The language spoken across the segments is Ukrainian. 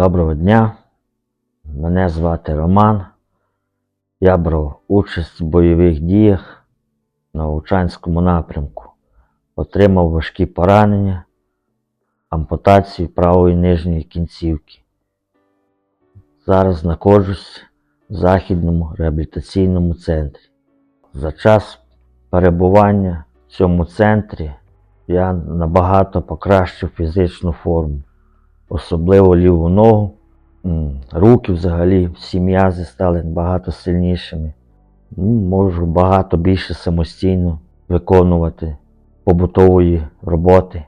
Доброго дня. Мене звати Роман. Я брав участь в бойових діях на Вовчанському напрямку. Отримав важкі поранення, ампутацію правої нижньої кінцівки. Зараз знаходжусь в західному реабілітаційному центрі. За час перебування в цьому центрі я набагато покращив фізичну форму, особливо ліву ногу. Руки взагалі, всі м'язи стали набагато сильнішими. Можу багато більше самостійно виконувати побутової роботи.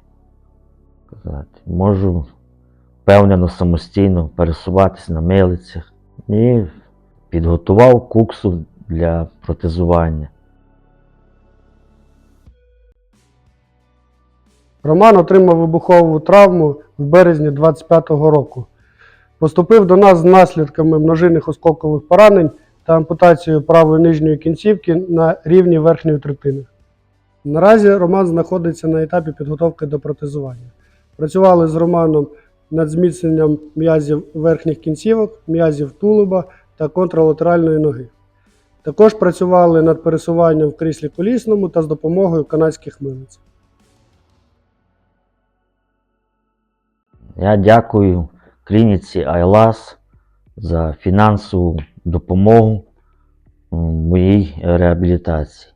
Можу впевнено самостійно пересуватись на милицях. І підготував куксу для протезування. Роман отримав вибухову травму в березні 25-го року. Поступив до нас з наслідками множинних осколкових поранень та ампутацією правої нижньої кінцівки на рівні верхньої третини. Наразі Роман знаходиться на етапі підготовки до протезування. Працювали з Романом над зміцненням м'язів верхніх кінцівок, м'язів тулуба та контралатеральної ноги. Також працювали над пересуванням в кріслі колісному та з допомогою канадських милиць. Я дякую клініці Айлас за фінансову допомогу моїй реабілітації.